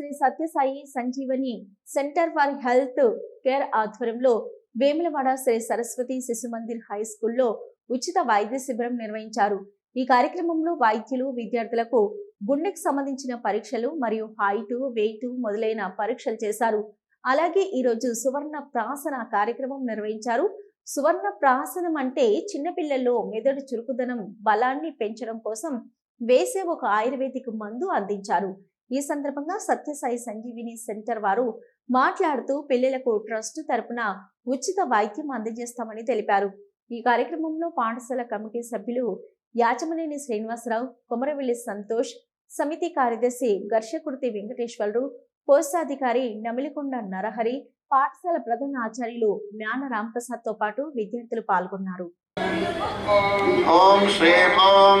Shri Sathya Sai Sanjeevani center for health care ఆధ్వర్యంలో Vemulawada Shri Saraswati Shishu Mandir high స్కూల్లో ఉచిత వైద్య శిబిరం నిర్వహించారు. ఈ కార్యక్రమంలో వైద్యులు విద్యార్థులకు గుండెకు సంబంధించిన పరీక్షలు మరియు హైటు వెయిట్ మొదలైన పరీక్షలు చేశారు. అలాగే ఈరోజు సువర్ణ ప్రాసన కార్యక్రమం నిర్వహించారు. సువర్ణ ప్రాసనం అంటే చిన్నపిల్లల్లో మెదడు చురుకుదనం బలాన్ని పెంచడం కోసం వేసే ఒక ఆయుర్వేదిక్ మందు అందించారు. ఈ సందర్భంగా సత్యసాయి సంజీవిని సెంటర్ వారు మాట్లాడుతూ పిల్లలకు ట్రస్ట్ తరపున ఉచిత వైద్యం అందజేస్తామని తెలిపారు. ఈ కార్యక్రమంలో పాఠశాల కమిటీ సభ్యులు యాచమనేని శ్రీనివాసరావు కొమరవెల్లి సంతోష్ సమితి కార్యదర్శి ఘర్షకుర్తి వెంకటేశ్వరరావు కోశాధికారి నమిలికొండ నరహరి పాఠశాల ప్రధాన ఆచార్యులు జ్ఞాన రామప్రసాద్తో పాటు విద్యార్థులు పాల్గొన్నారు. ఓం శ్రీ ఓం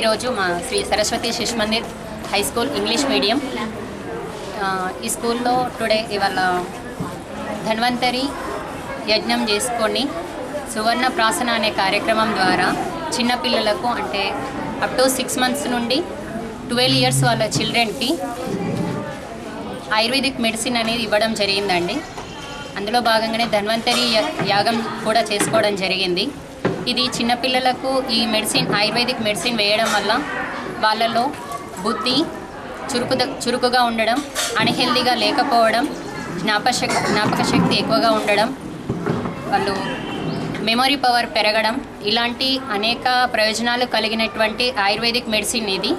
ఈరోజు మా Shri Saraswati Shishu Mandir high school English medium. ఈ స్కూల్లో టుడే ఇవాళ ధన్వంతరి యజ్ఞం చేసుకొని సువర్ణ ప్రాసన అనే కార్యక్రమం ద్వారా చిన్నపిల్లలకు అంటే అప్ టు సిక్స్ మంత్స్ నుండి ట్వెల్వ్ ఇయర్స్ వాళ్ళ చిల్డ్రన్కి ఆయుర్వేదిక్ మెడిసిన్ అనేది ఇవ్వడం జరిగిందండి. అందులో భాగంగానే ధన్వంతరి యాగం కూడా చేసుకోవడం జరిగింది. ఇది చిన్నపిల్లలకు ఈ మెడిసిన్ ఆయుర్వేదిక్ మెడిసిన్ వేయడం వల్ల వాళ్ళలో బుద్ధి చురుకు చురుకుగా ఉండడం అన్హెల్దీగా లేకపోవడం జ్ఞాపశక్ జ్ఞాపక శక్తి ఎక్కువగా ఉండడం వాళ్ళు మెమొరీ పవర్ పెరగడం ఇలాంటి అనేక ప్రయోజనాలు కలిగినటువంటి ఆయుర్వేదిక్ మెడిసిన్ ఇది.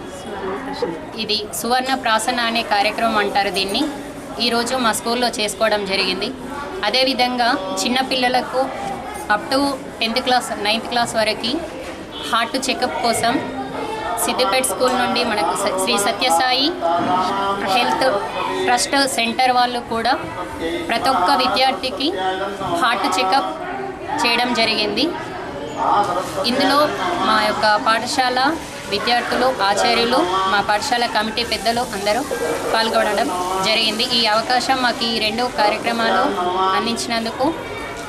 ఇది సువర్ణ ప్రాసన అనే కార్యక్రమం అంటారు దీన్ని. ఈరోజు మా స్కూల్లో చేసుకోవడం జరిగింది. అదేవిధంగా చిన్నపిల్లలకు up to tenth class ninth class వరకు హార్ట్ చెకప్ కోసం సిద్దిపేట స్కూల్ నుండి మనకు Shri Sathya Sai health trust center వాళ్ళు కూడా ప్రతి ఒక్క విద్యార్థికి హార్ట్ చెకప్ చేయడం జరిగింది. ఇందులో మా యొక్క పాఠశాల విద్యార్థులు ఆచార్యులు మా పాఠశాల కమిటీ పెద్దలు అందరూ పాల్గొనడం జరిగింది. ఈ అవకాశం మాకు ఈ రెండు కార్యక్రమాలు అందించినందుకు